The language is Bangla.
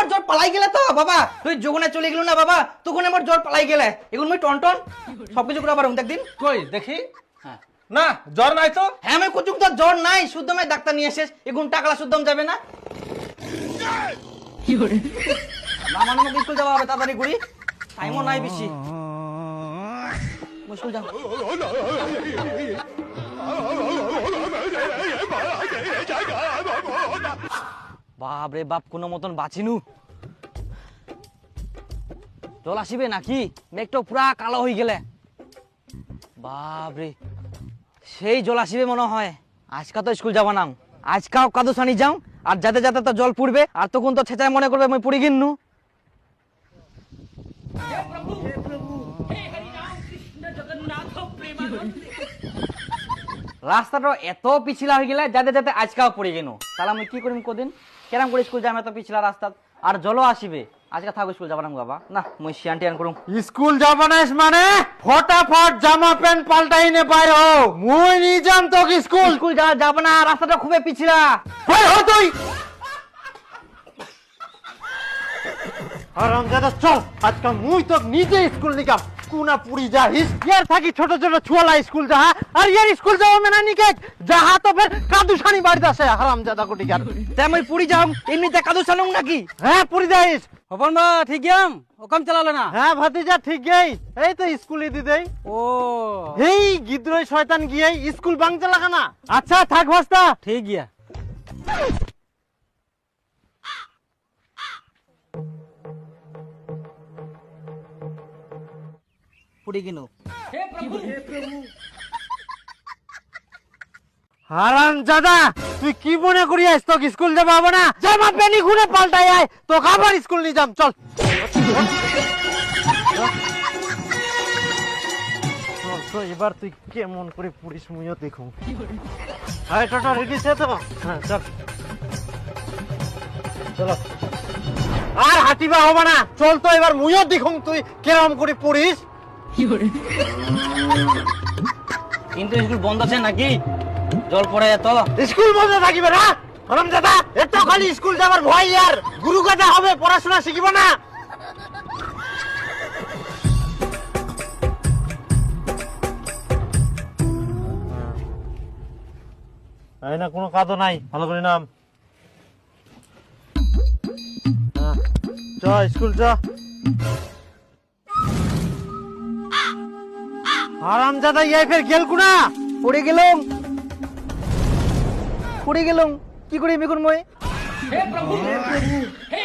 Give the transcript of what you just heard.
আমার জ্বর পালাই গেলে তো বাবা। তুই যখন চলে গেল না বাবা। তখন আমার জ্বর পালাই গেলে। এখন মুই টন টন। সবকিছু করে পারুম একদিন কই দেখি? হ্যাঁ। না জ্বর নাই তো? হ্যাঁ আমি কুচুক তো জ্বর নাই শুদ্ধ আমি ডাক্তার নিয়ে এসেছ। এখন টাকলা শুদ্ধম যাবে না। না মানে মোক স্কুল যাওয়া হবে তাড়াতাড়ি করি টাইমও নাই বেশি। মই স্কুল যাও। বাপ রে বাপ, কোনো মতন বাঁচিনু। জল আসিবে নাকি? মেঘটা পুরা কালো হয়ে গেলে। বাপ রে, সেই জল আসিবে মনে হয়। আজকা তো স্কুল যাবা না আজকাও কাদু সানি যাও, আর যাতে যাতে তো জল পুড়বে, আর তখন তো ছেঁচায় মনে করবে মই পুড়ি গিন্নু। রাস্তাটা এত পিছিলা হয়ে গেলে যাতে যাতে আজকাও পড়ে গেল। তাহলে আমি কি করিম কদিন? কেরাম করে স্কুল যাম এত পিছিলা রাস্তা? আর জলও আসিবে। আজকে থাকো স্কুল যাবা না বাবা। না মই শিয়ান টিয়ান করুম। স্কুল যাবানাস মানে? ফটাফট জামা প্যান্ট পাল্টাই নে বাইরে হো মুই নি যাম তো স্কুল স্কুল যাবে না রাস্তাটা খুবই পিছিলা। তুই! আরাম দাদা চল আজকে মুই তো নিজে স্কুল নিকাম কুনা পুরি যাহিস ইয়ার থাকি ছোট ছোট ছুয়ালা স্কুল যাহা আর ইয়ার স্কুল যাওয়া মেনা নিকে যাহা তো ফের কাদুসানি বাড়িতে আসে হারাম দাদা কোটি গার মই পুরি যাও এমনিতে কাদু চালুম নাকি? হ্যাঁ পুরি যাইস। হবন বা ঠিক গেম ওকাম চালালে না? হ্যাঁ ভাতিজা ঠিক গেই এই তো স্কুলে দিদেই ও। এই গিদ্রই শয়তান গিয়ে স্কুল বাংচা লাগানা আচ্ছা থাক ভাস্তা। ঠিক গিয়া। হারাম দাদা তুই কি মনে করি আস তোকে স্কুল যাব হবে না? জামা প্যানি খুলে পাল্টাই আয় তোকে আবার স্কুল নিয়ে যাম চল। তো এবার তুই কেমন করে পুলিশ মুইও দেখুন হ্যাঁ টোটো রেডি সে তো হ্যাঁ চল। চলো। আর হাঁটিবা হবে না। চল তো এবার মুইও দেখুন তুই কেরম করে পড়িস। কিন্তু স্কুল বন্ধ আছে নাকি? জল পড়ে এত স্কুল বন্ধ থাকিবে না। হরম দাদা এত খালি স্কুল যাবার ভয় আর। গুরু গাদা হবে পড়াশোনা শিখিব না। এই না কোনো কাদো নাই ভালো করে নাম। চ স্কুল চ। হারাম দাদা ইয়াই ফের গেল কুনা? পড়ে গেলাম। পড়ে গেলাম। কি করি হে প্রভু মই